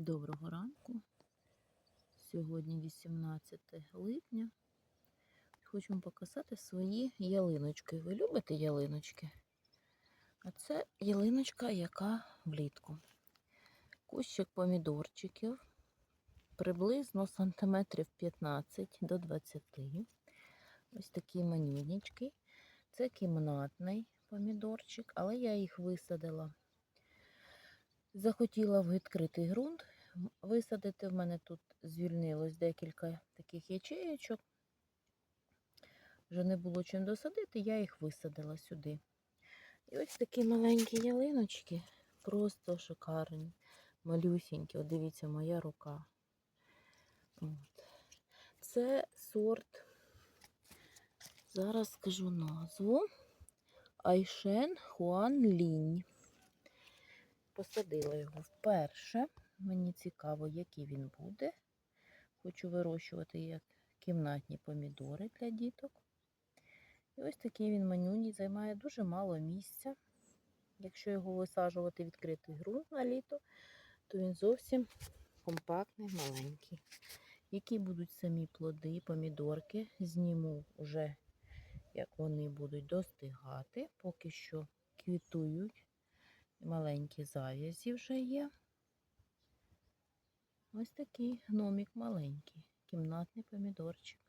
Доброго ранку. Сьогодні 18 липня. Вам показати свої ялиночки. Ви любите ялиночки? А це ялиночка, яка влітку. Кущик помідорчиків приблизно сантиметрів 15 до 20. Ось такі манюнічки. Це кімнатний помідорчик, але я їх висадила. Захотіла в відкритий ґрунт висадити. В мене тут звільнилось декілька таких ячеєчок. Вже не було чим досадити, я їх висадила сюди. І ось такі маленькі ялиночки, просто шикарні, малюсінькі. От дивіться, моя рука. От. Це сорт, зараз скажу назву. Айшен Хуан Лінь. Посадила його вперше. Мені цікаво, який він буде. Хочу вирощувати як кімнатні помідори для діток. І ось такий він манюній, займає дуже мало місця. Якщо його висаджувати відкритий ґрунт на літо, то він зовсім компактний, маленький. Які будуть самі плоди, помідорки, зніму вже, як вони будуть достигати. Поки що квітують. Маленькі зав'язі вже є. Ось такий гномик маленький, кімнатний помідорчик.